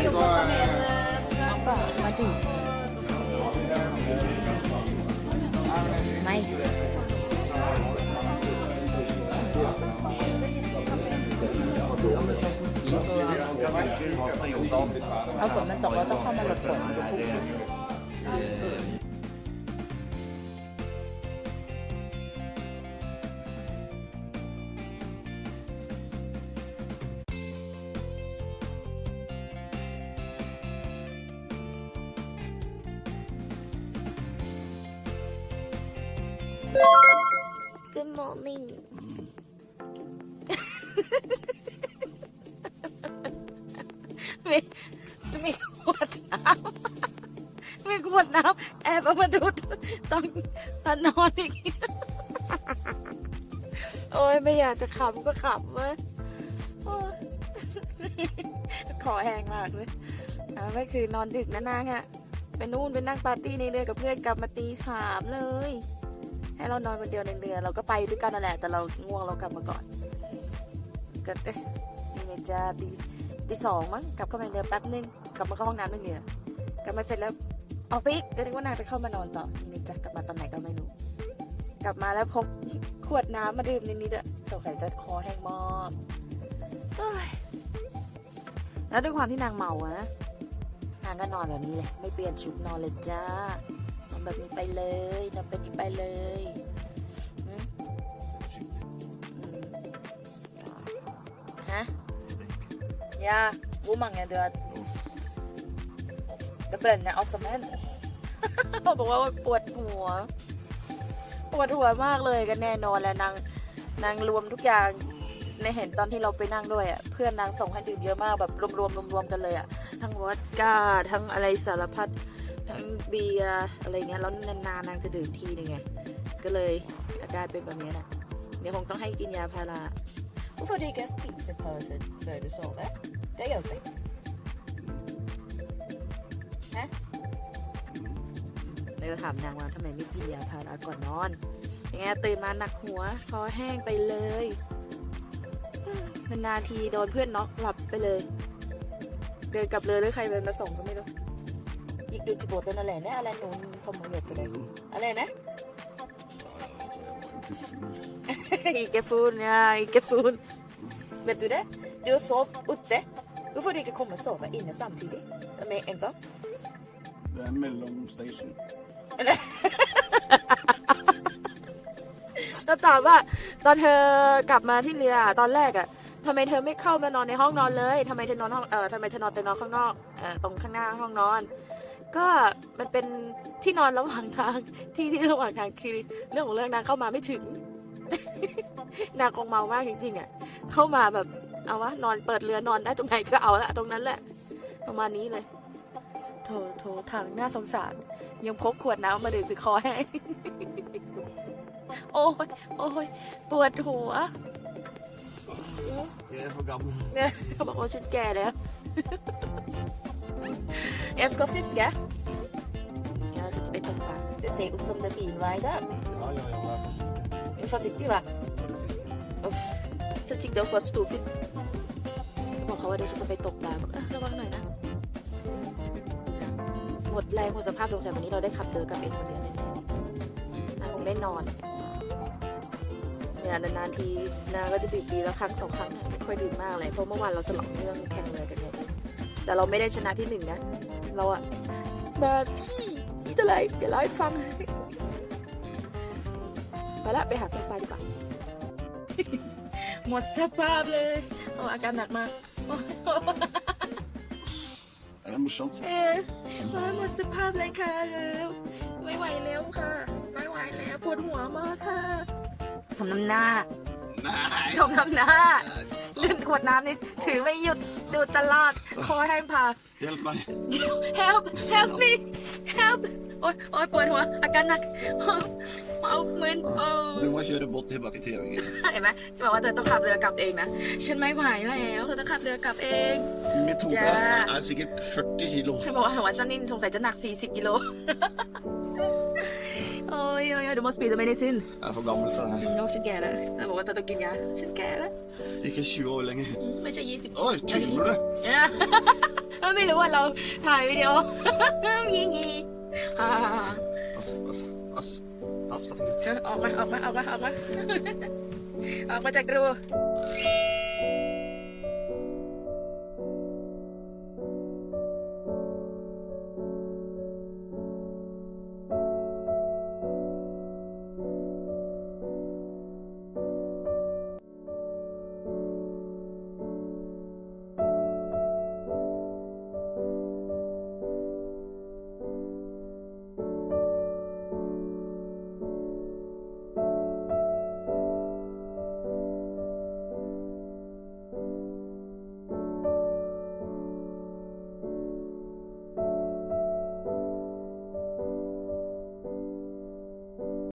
เอาก็มาถึงไม่เอาฝนมันตกเราต้องเข้ามาหลบฝน จะฟุ้งกูมอร์นิ่งมีมีขวดน้ำมีขวดน้ำแอบเอามาดูตอนตอนนอนอีก โอ้ยไม่อยากจะขำก็ขำเว้ยขอแห้งมากเลยอ่าไม่คือนอนดึกนะนางอะไปนู่นไปนั่งปาร์ตี้ในเรือกับเพื่อนกลับมาตีสามเลย ให้เรานอนคนเดียวในเรือ เราก็ไปด้วยกันนั่นแหละ แต่เราง่วงเรากลับมาก่อนก็เอ๊ะนี่ไงจ้าตีตีสองมั้งกลับเข้ามาเรือแป๊บนึงกลับมาเข้าห้องน้ำในเรือกลับมาเสร็จแล้วออกไปอีกก็นึกว่านางจะเข้ามานอนต่อนี่จะกลับมาตอนไหนก็ไม่รู้ กลับมาแล้วพกขวดน้ำมาดื่มนิดๆอะสงสัยจะคอแห้งมอบแล้วด้วยความที่นางเมาอะนางก็นอนแบบนี้เลย ไม่เปลี่ยนชุดนอนเลยจ้า แบบนี้ไปเลยนอนแบบนี้ไปเลยฮะยาวูมังไงเดือดเดบเบิลเนี่ยออฟสแมนบอกว่าปวดหัว ปวดหัวมากเลยก็แน่นอนแหละนางนางรวมทุกอย่างในเห็นตอนที่เราไปนั่งด้วยอะเพื่อนนางส่งให้ดื่มเยอะมากแบบรวมๆรวมๆกันเลยอะทั้งวอดก้าทั้งอะไรสารพัด ทั้งเบียร์อะไรเงี้ยแล้วนานๆนางจะดื่มทีนึงไงก็เลยอาการเป็นแบบนี้แหละเดี๋ยวคงต้องให้กินยาพารา Hvorfor er det ikke er spisepause før du sover? Det hjelper. Hæ? เลยก็ถามนางว่าทำไมไม่กินยาพาราก่อนนอนยังไงตื่นมาหนักหัวคอแห้งไปเลยนานๆทีโดนเพื่อนน็อกหลับไปเลย เดินกลับเลยหรือใครเดินมาส่งก็ไม่รู้ อีกดูจิโบตันอะไรนะอะไรหนูขโมยเหยียบไปเลยอะไรนะ ikke fun, ja, ikke fun. Vet du det? Du har sovet ute. Hvorfor du ikke komme og sove inne samtidig med en gang? Det er mellom station. เราถามว่าตอนเธอกลับมาที่เรือตอนแรกอะทำไมเธอไม่เข้ามานอนในห้องนอนเลยทำไมเธอนอนห้องเออทำไมเธอนอนแต่นอนข้างนอกเออตรงข้างหน้าห้องนอน ก็มันเป็นที่นอนระหว่างทางที่ที่ระหว่างทางคือเรื่องของเรื่องนางเข้ามาไม่ถึง นางคงเมามากจริงๆอะเข้ามาแบบเอาวะนอนเปิดเรือนอนได้ตรงไหนก็เอาละตรงนั้นแหละ ประมาณนี้เลยโถโถทางน่าสงสาร ยังพกขวดน้ำมาดื่มไปคอแห้โอ้ยโอ้ยปวดหัว แกเขากับนี่เขาบอกว่าฉันแก่แล้ว Jeg skal fiske. Ja, ะไปตกปล topp. Det ser ut som det er fin vei ฟัง Ja, ja, ja, vær forsiktig. Men forsiktig, vær. Uff. บอกเขาว่าเดี๋ยวฉันจะไปตกปลาระวังหน่อยนะ หมดแรงหมดสภาพสงสัยวันนี้เราได้ขับเรือกับเอ็นคนเดียวแน่ๆคงได้นอน เนี่ยนานๆทีนางก็จะดื่มปีละครั้งสองครั้งเนี่ยไม่ค่อยดื่มมากเลยเพราะเมื่อวานเราฉลองเรื่องแข่งเรือกันเนี่ยแต่เราไม่ได้ชนะที่หนึ่งนะ เราอะมาที่ที่เท่าไหร่เดี๋ยวเล่าให้ฟังไปละไปหาตัวปลาดีกว่าหมดสภาพเลยโอ้อาการหนักมาก Er det morsomt? เอ๊ะว่าหมดสภาพเลยค่ะแล้วไม่ไหวแล้วค่ะ สมน้ำหน้า Nei! สมน้ำหน้าเลื่อนขวดน้ำนี่ถือไม่หยุดดูตลอดคอแห้งผาก Hjelp meg! help help me help โอ๊ยโอ๊ยปวดหัว อาการหนักเอามึนโอ้ Du må kjøre båt tilbake til Gjøvik. เห็นไหมบอกว่าเธอต้องขับเรือกลับเองนะ ฉันไม่ไหวแล้วเธอต้องขับเรือกลับเอง Metoda Ja. er sikkert 40 kilo. เธอบอกว่าหัวฉันนี่สงสัยจะหนัก 40 กิโล โ Oj, oj, oj, du måste byta medicin. Jag är för gammal för det här. Mm, ฉันแก่แล้ว jag บอกว่าตาตกินยา ฉันแก่แล้ว Inte 20 år länge. อืมไม่ใช่ยี่สิบ Oj, filmar du? ไม่รู้ว่าเราถ่ายวิดีโองี้งี้ฮ่า Pass, pass, pass. Pass på det. ออกมาออกมาออกมาออกมา ออกมาจากรู